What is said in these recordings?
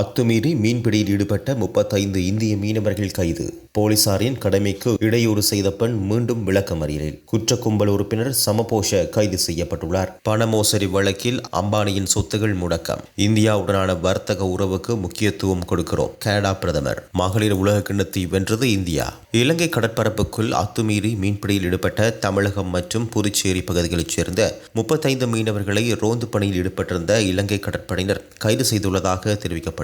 அத்துமீறி மீன்பிடியில் ஈடுபட்ட முப்பத்தைந்து இந்திய மீனவர்கள் கைது. போலீசாரின் கடமைக்கு இடையூறு செய்த பெண் மீண்டும் விளக்கமறியலில். குற்ற கும்பல் உறுப்பினர் சமபோஷ கைது செய்யப்பட்டுள்ளார். பண மோசடி வழக்கில் அம்பானியின் சொத்துகள் முடக்கம். இந்தியாவுடனான வர்த்தக உறவுக்கு முக்கியத்துவம் கொடுக்கிறோம் கனடா பிரதமர். மகளிர் உலக கிண்ணத்தை வென்றது இந்தியா. இலங்கை கடற்பரப்புக்குள் அத்துமீறி மீன்பிடியில் ஈடுபட்ட தமிழகம் மற்றும் புதுச்சேரி பகுதிகளைச் சேர்ந்த முப்பத்தைந்து மீனவர்களை ரோந்து பணியில் ஈடுபட்டிருந்த இலங்கை கடற்படையினர் கைது செய்துள்ளதாக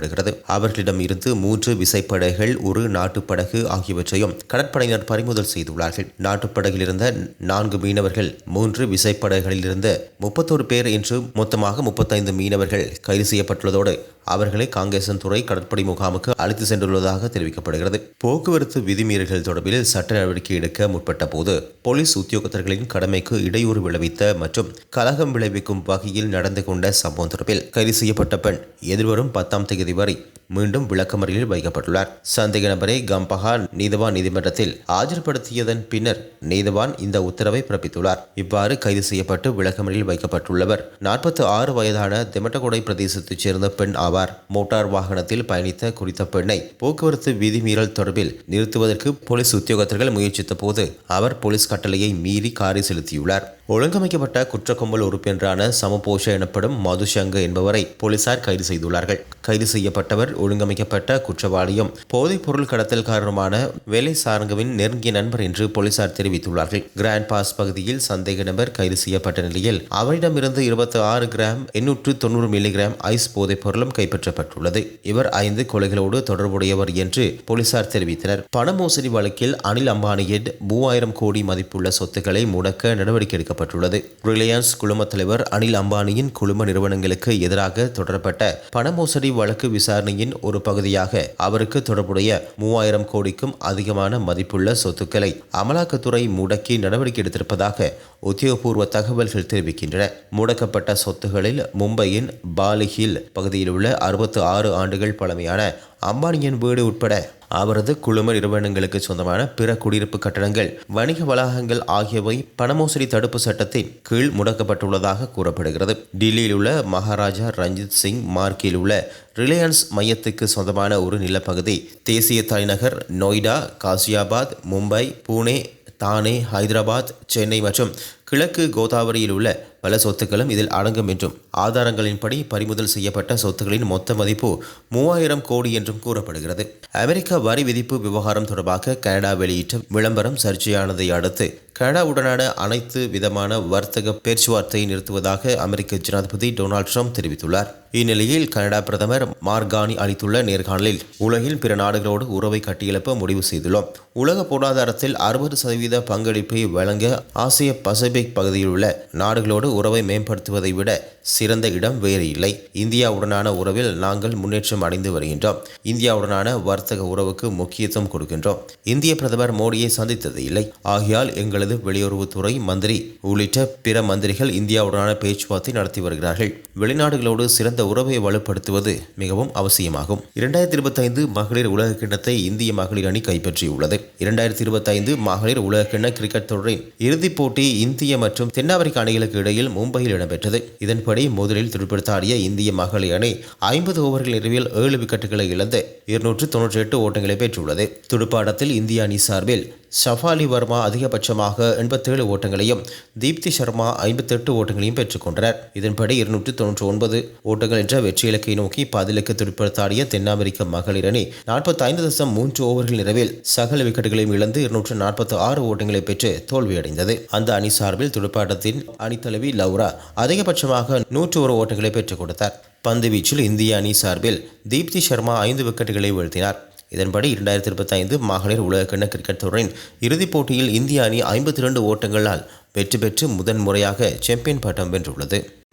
தெரிவிக்கப்படுகிறது அவர்களிடம் இருந்து மூன்று விசைப்படைகள் ஒரு நாட்டுப்படகு ஆகியவற்றையும் கடற்படையினர் பறிமுதல் செய்துள்ளார்கள். நாட்டுப்படகில் இருந்த நான்கு மீனவர்கள் மூன்று விசைப்படைகளில் இருந்த முப்பத்தோரு பேர் என்று மொத்தமாக முப்பத்தைந்து மீனவர்கள் கைது செய்யப்பட்டுள்ளதோடு அவர்களை காங்கேசன் துறை கடற்படை முகாமுக்கு அழைத்து சென்றுள்ளதாக தெரிவிக்கப்படுகிறது. போக்குவரத்து விதிமீறல்கள் தொடர்பில் சட்ட நடவடிக்கை எடுக்க முற்பட்ட போது போலீஸ் உத்தியோகத்தர்களின் கடமைக்கு இடையூறு விளைவித்த மற்றும் கலகம் விளைவிக்கும் வகையில் நடந்து கொண்ட சம்பவம் தொடர்பில் கைது செய்யப்பட்ட பெண் எதிர்வரும் பத்தாம் தேதி வரை மீண்டும் விளக்கமறியலில் வைக்கப்பட்டுள்ளார். சந்தேக நபரை கம்பஹா நீதவான் நீதிமன்றத்தில் ஆஜர்படுத்தியதன் பின்னர் நீதவான் இந்த உத்தரவை பிறப்பித்துள்ளார். இவ்வாறு கைது செய்யப்பட்டு விளக்கமறியில் வைக்கப்பட்டுள்ளவர். நாற்பத்தி ஆறு வயதான தெமட்டகொடை பிரதேசத்தைச் சேர்ந்த பெண் ஆவார். மோட்டார் வாகனத்தில் பயணித்த குறித்த பெண்ணை போக்குவரத்து விதிமீறல் தொடர்பில் நிறுத்துவதற்கு போலீஸ் உத்தியோகத்தர்கள் முயற்சித்த போது அவர் போலீஸ் கட்டளையை மீறி காரை செலுத்தியுள்ளார். ஒழுங்கமைக்கப்பட்ட குற்றக்கும்பல் உறுப்பினரான சமபோஷ எனப்படும் மதுஷங்க என்பவரை போலீசார் கைது செய்துள்ளார்கள். கைது செய்யப்பட்டவர் ஒழுங்கமைக்கப்பட்ட குற்றவாளியும் போதைப் பொருள் கடத்தல் காரணமான வேலை சாரங்கவின் நெருங்கிய நண்பர் என்று போலீசார் தெரிவித்துள்ளார்கள். கிராண்ட் பாஸ் பகுதியில் சந்தேக நபர் கைது செய்யப்பட்ட நிலையில் அவரிடமிருந்து இருபத்தி ஆறு கிராம் எண்ணூற்று தொண்ணூறு மில்லிகிராம் ஐஸ் போதைப் பொருளும் கைப்பற்றப்பட்டுள்ளது. இவர் ஐந்து கொலைகளோடு தொடர்புடையவர் என்று போலீசார் தெரிவித்தனர். பண மோசடி வழக்கில் அனில் அம்பானியின் மூவாயிரம் கோடி மதிப்புள்ள சொத்துக்களை முடக்க நடவடிக்கை எடுக்கப்பட்டுள்ளது. ரிலையன்ஸ் குழும தலைவர் அனில் அம்பானியின் குழும நிறுவனங்களுக்கு எதிராக தொடரப்பட்ட பண மோசடி வழக்கு விசாரணையின் ஒரு பகுதியாக அவருக்கு தொடர்புடைய மூவாயிரம் கோடிக்கும் அதிகமான மதிப்புள்ள சொத்துக்களை அமலாக்கத்துறை முடக்கி நடவடிக்கை எடுத்திருப்பதாக உத்தியோகபூர்வ தகவல்கள் தெரிவிக்கின்றன. முடக்கப்பட்ட சொத்துகளில் மும்பையின் பாலிஹில் பகுதியில் உள்ள அறுபத்து ஆறு ஆண்டுகள் பழமையான அம்பானியின் வீடு உட்பட அவரது குழும நிறுவனங்களுக்கு சொந்தமான பிற குடியிருப்பு கட்டடங்கள் வணிக வளாகங்கள் ஆகியவை பணமோசடி தடுப்பு சட்டத்தின் கீழ் முடக்கப்பட்டுள்ளதாக கூறப்படுகிறது. டில்லியில் உள்ள மகாராஜா ரஞ்சித் சிங் மார்க்கில் உள்ள ரிலையன்ஸ் மையத்துக்கு சொந்தமான ஒரு நிலப்பகுதி. தேசிய தலைநகர் நொய்டா காசியாபாத் மும்பை புனே தானே ஹைதராபாத் சென்னை மற்றும் கிழக்கு கோதாவரியில் உள்ள பல சொத்துக்களும் இதில் அடங்கும் என்றும் ஆதாரங்களின்படி பறிமுதல் செய்யப்பட்ட சொத்துக்களின் மொத்த மதிப்பு மூவாயிரம் கோடி என்றும் கூறப்படுகிறது. அமெரிக்க வரி விதிப்பு விவகாரம் தொடர்பாக கனடா வெளியிட்ட விளம்பரம் சர்ச்சையானதை அடுத்து கனடாவுடனான அனைத்து விதமான வர்த்தக பேச்சுவார்த்தையை நிறுத்துவதாக அமெரிக்க ஜனாதிபதி டொனால்ட் ட்ரம்ப் தெரிவித்துள்ளார். இந்நிலையில் கனடா பிரதமர் மார்கானி அளித்துள்ள நேர்காணலில் உலகில் பிற நாடுகளோடு உறவை கட்டியெழுப்ப முடிவு செய்துள்ளோம். உலக பொருளாதாரத்தில் அறுபது சதவீத பங்களிப்பை வழங்க ஆசிய பசிபிக் பசிபிக் பகுதியில் உள்ள நாடுகளோடு உறவை மேம்படுத்துவதை விட சிறந்த இடம் வேறு இல்லை. இந்தியாவுடனான உறவில் நாங்கள் முன்னேற்றம் அடைந்து வருகின்றோம். இந்தியாவுடனான வர்த்தக உறவுக்கு முக்கியத்துவம் கொடுக்கின்றோம். இந்திய பிரதமர் மோடியை சந்தித்தது இல்லை. ஆகையால் எங்களது வெளியுறவுத்துறை மந்திரி உள்ளிட்ட பிற மந்திரிகள் இந்தியாவுடனான பேச்சுவார்த்தை நடத்தி வருகிறார்கள். வெளிநாடுகளோடு சிறந்த உறவை வலுப்படுத்துவது மிகவும் அவசியமாகும். இரண்டாயிரத்தி இருபத்தைந்து மகளிர் உலக கிண்ணத்தை இந்திய மகளிர் அணி கைப்பற்றியுள்ளது. இரண்டாயிரத்தி இருபத்தைந்து மகளிர் உலக கிண்ண கிரிக்கெட் தொடரின் இறுதிப் போட்டி இந்திய மற்றும் தென்னாப்பிரிக்க அணிகளுக்கு இடையில் மும்பையில் இடம்பெற்றது. இதன்படி முதலில் துடுப்படுத்தாடிய இந்திய மகளிர் அணி ஐம்பது ஓவர்கள் நிறைவில் ஏழு விக்கெட்டுகளை இழந்து இருநூற்று தொன்னூற்றி எட்டு ஓட்டங்களை பெற்றுள்ளது. துடுப்பாட்டத்தில் இந்திய அணி சார்பில் ஷஃபாலி வர்மா அதிகபட்சமாக எண்பத்தேழு ஓட்டங்களையும் தீப்தி சர்மா ஐம்பத்தெட்டு ஓட்டங்களையும் பெற்றுக்கொண்டனர் இதன்படி இருநூற்றி தொன்னூற்றி ஒன்பது ஓட்டங்கள் என்ற வெற்றி இலக்கை நோக்கி பதிலுக்கு துடுப்படுத்தாடிய தென்னாப்பிரிக்க மகளிர் அணி நாற்பத்தி ஐந்து தசம் மூன்று ஓவர்கள் நிறைவில் சகல விக்கெட்டுகளையும் இழந்து இருநூற்று நாற்பத்தி ஆறு ஓட்டங்களை பெற்று தோல்வியடைந்தது. அந்த அணி சார்பில் துடுப்பாட்டத்தின் அணித்தலைவி லவ்ரா அதிகபட்சமாக நூற்று ஒரு ஓட்டங்களை பெற்றுக் கொடுத்தார். பந்து வீச்சில் இந்திய அணி சார்பில் தீப்தி சர்மா ஐந்து விக்கெட்டுகளை வீழ்த்தினார். இதன்படி இரண்டாயிரத்தி இருபத்தி ஐந்து மகளிர் உலகக்கிண கிரிக்கெட் தொடரின் இறுதிப் போட்டியில் இந்திய அணி ஐம்பத்தி இரண்டு ஓட்டங்களால் வெற்றி பெற்று முதன்முறையாக சாம்பியன் பட்டம் வென்றுள்ளது.